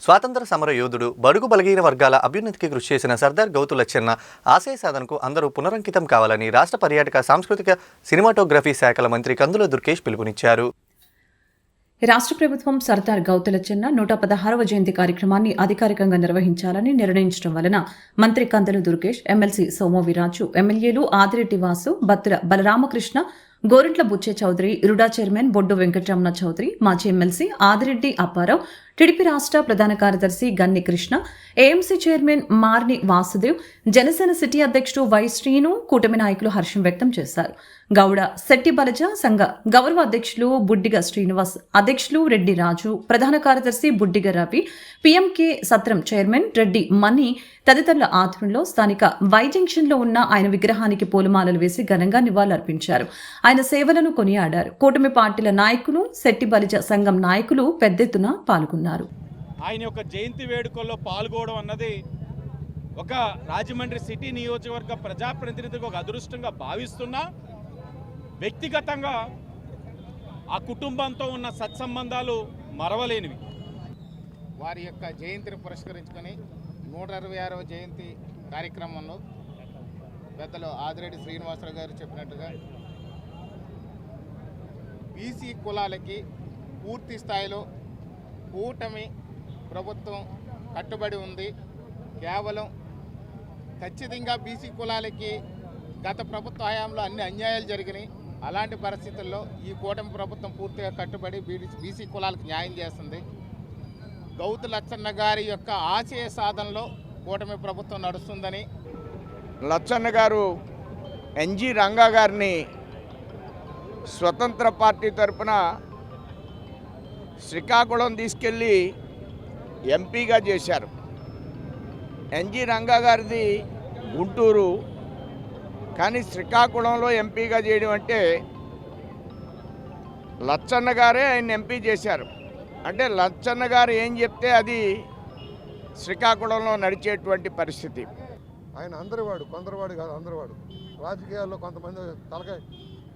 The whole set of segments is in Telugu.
స్వాతంత్ర సమర యోధుడు బడుగు బలగీన వర్గాల అభ్యున్నతికి కృషి చేసిన సర్దార్ గౌతు లచ్చన్న ఆశయ సాధనకు అందరూ పునరంకితం కావాలని రాష్ట్ర పర్యాటక సాంస్కృతిక సినిమాటోగ్రఫీ శాఖల మంత్రి కందుల దుర్గేష్ పిలుపునిచ్చారు. రాష్ట్ర ప్రభుత్వం సర్దార్ గౌతలచన్న నూట పదహారవ జయంతి కార్యక్రమాన్ని అధికారికంగా నిర్వహించాలని నిర్ణయించడం వలన మంత్రి కందలు దుర్గేష్ ఎమ్మెల్సీ సోమవీరాజు ఎమ్మెల్యేలు ఆదిరెడ్డి వాసు బత్తుల బలరామకృష్ణ గోరింట్ల బుచ్చే చౌదరి ఇరుడా చైర్మన్ బొడ్డు వెంకటరమణ చౌదరి మాజీ ఎమ్మెల్సీ ఆదిరెడ్డి అప్పారావు టీడీపీ రాష్ట్ర ప్రధాన కార్యదర్శి Ganni Krishna AMC chairman Marni Vasudev Janasena city అధ్యక్షుడు వై శ్రీను కూటమి నాయకులు హర్షం వ్యక్తం చేశారు. గౌడ శెట్టి బలజ సంఘ గౌరవ అధ్యక్షులు బుడ్డిగ శ్రీనివాస్ అధ్యక్షులు రెడ్డి రాజు ప్రధాన కార్యదర్శి బుడ్డిగ రవి పీఎంకే సత్రం చైర్మన్ రెడ్డి మణి తదితరుల ఆధ్వర్యంలో స్థానిక వై జంక్షన్లో ఉన్న ఆయన విగ్రహానికి పూలమాలలు వేసి ఘనంగా నివాళులర్పించారు. ఆయన సేవలను కొనియాడారు. కూటమి పార్టీల నాయకులు శెట్టి బలిజ సంఘం నాయకులు పెద్ద ఎత్తున పాల్గొన్నారు. ఆయన యొక్క జయంతి వేడుకల్లో పాల్గొనడం అన్నది ఒక రాజమండ్రి సిటీ నియోజకవర్గ ప్రజాప్రతినిధిగా ఒక అదృష్టంగా భావిస్తున్నా వ్యక్తిగతంగా ఆ కుటుంబంతో ఉన్న సత్సంబంధాలు మరవలేనివి. వారి యొక్క జయంతిని పురస్కరించుకొని నూట అరవై ఆరవ జయంతి కార్యక్రమంలో పెద్దలు ఆదిరెడ్డి శ్రీనివాసరావు గారు చెప్పినట్టుగా బీసీ కులాలకి పూర్తి స్థాయిలో కూటమి ప్రభుత్వం కట్టుబడి ఉంది. కేవలం ఖచ్చితంగా బీసీ కులాలకి గత ప్రభుత్వ హయాంలో అన్ని అన్యాయాలు జరిగినాయి. అలాంటి పరిస్థితుల్లో ఈ కూటమి ప్రభుత్వం పూర్తిగా కట్టుబడి బీసీ కులాలకు న్యాయం చేస్తుంది. గౌతు లచ్చన్న గారి యొక్క ఆశయ సాధనలో కూటమి ప్రభుత్వం నడుస్తుందని లచ్చన్న గారు ఎన్జి రంగా గారిని స్వతంత్ర పార్టీ తరపున శ్రీకాకుళం తీసుకెళ్ళి ఎంపీగా చేశారు. ఎన్జి రంగా గారిది గుంటూరు. కానీ శ్రీకాకుళంలో ఎంపీగా చేయడం అంటే లచ్చన్న గారే ఆయన ఎంపీ చేశారు. అంటే లచ్చన్న గారు ఏం చెప్తే అది శ్రీకాకుళంలో నడిచేటువంటి పరిస్థితి. ఆయన అందరివాడు కొందరివాడు కాదు అందరివాడు రాజకీయాల్లో కొంతమంది తలకాయ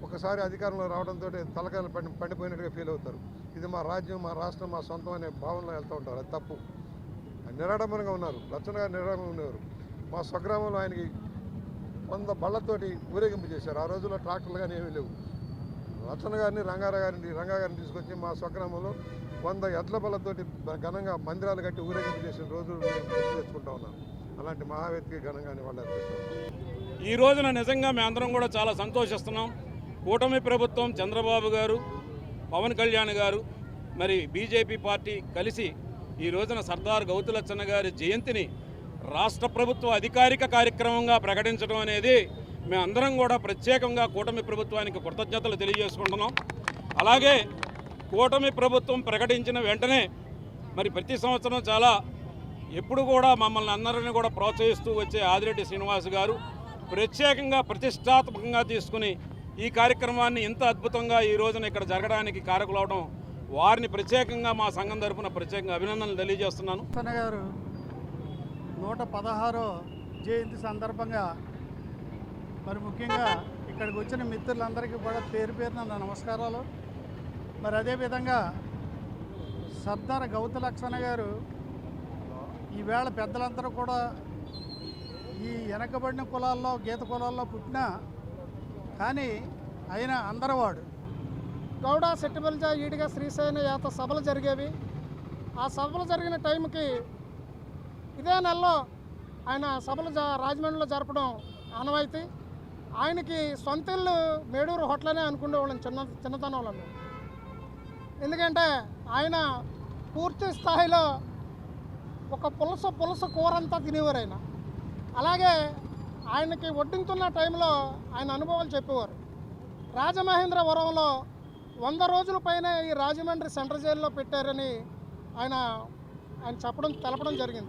ఒకసారి అధికారంలో రావడంతో తలకాయలు పండి పండిపోయినట్టుగా ఫీల్ అవుతారు. ఇది మా రాజ్యం మా రాష్ట్రం మా సొంతం అనే భావనలో వెళ్తూ ఉంటారు. అది తప్పు. నిరాడంబరంగా ఉన్నారు. లచ్చన గారు నిరాడంబరంగా ఉన్నారు. మా స్వగ్రామంలో ఆయనకి వంద బళ్ళతోటి ఊరేగింపు చేశారు. ఆ రోజుల్లో ట్రాక్టర్లు కానీ ఏమీ లేవు. లచ్చన్న గారిని రంగారావు గారిని రంగా గారిని తీసుకొచ్చి మా స్వగ్రామంలో వంద ఎడ్ల బళ్ళతోటి ఘనంగా మందిరాలు కట్టి ఊరేగింపు చేసిన రోజులు తెచ్చుకుంటా ఉన్నాను అలాంటి మహావ్యక్తికి ఘనంగా వాళ్ళు ఈ రోజున నిజంగా మేమందరం కూడా చాలా సంతోషిస్తున్నాం. కూటమి ప్రభుత్వం చంద్రబాబు గారు పవన్ కళ్యాణ్ గారు మరి బీజేపీ పార్టీ కలిసి ఈ రోజున సర్దార్ గౌతులచ్చన్న గారి జయంతిని రాష్ట్ర ప్రభుత్వ అధికారిక కార్యక్రమంగా ప్రకటించడం అనేది మేమందరం కూడా ప్రత్యేకంగా కూటమి ప్రభుత్వానికి కృతజ్ఞతలు తెలియజేసుకుంటున్నాం. అలాగే కూటమి ప్రభుత్వం ప్రకటించిన వెంటనే మరి ప్రతి సంవత్సరం చాలా ఎప్పుడు కూడా మమ్మల్ని అందరిని కూడా ప్రోత్సహిస్తూ వచ్చే ఆదిరెడ్డి శ్రీనివాస్ గారు ప్రత్యేకంగా ప్రతిష్టాత్మకంగా తీసుకుని ఈ కార్యక్రమాన్ని ఇంత అద్భుతంగా ఈ రోజున ఇక్కడ జరగడానికి కారకులవడం వారిని ప్రత్యేకంగా మా సంఘం తరఫున ప్రత్యేకంగా అభినందనలు తెలియజేస్తున్నాను. గారు నూట పదహారో జయంతి సందర్భంగా మరి ముఖ్యంగా ఇక్కడికి వచ్చిన మిత్రులందరికీ కూడా పేరు పేరున నమస్కారాలు. మరి అదేవిధంగా సర్దార్ గౌత లక్ష్మణ గారు ఈవేళ పెద్దలందరూ కూడా ఈ వెనకబడిన కులాల్లో గీత కులాల్లో పుట్టిన కానీ ఆయన అందరవాడు. గౌడ సెట్టిబల్జ ఈడిగా శ్రీశైన యాత సభలు జరిగేవి. ఆ సభలు జరిగిన టైంకి ఇదే నెలలో ఆయన సభలు రాజమండ్రిలో జరపడం ఆనవాయితీ. ఆయనకి సొంత ఇల్లు మేడూరు హోటలనే అనుకునేవాళ్ళం చిన్న చిన్నతనంలో వాళ్ళని ఎందుకంటే ఆయన పూర్తి స్థాయిలో ఒక పులస పులస కూర అంతా తినేవారు ఆయన. అలాగే ఆయనకి వడ్డింతున్న టైంలో ఆయన అనుభవాలు చెప్పేవారు. రాజమహేంద్రవరంలో వంద రోజుల పైన ఈ రాజమండ్రి సెంట్రల్ జైల్లో పెట్టారని ఆయన ఆయన చెప్పడం తెలపడం జరిగింది.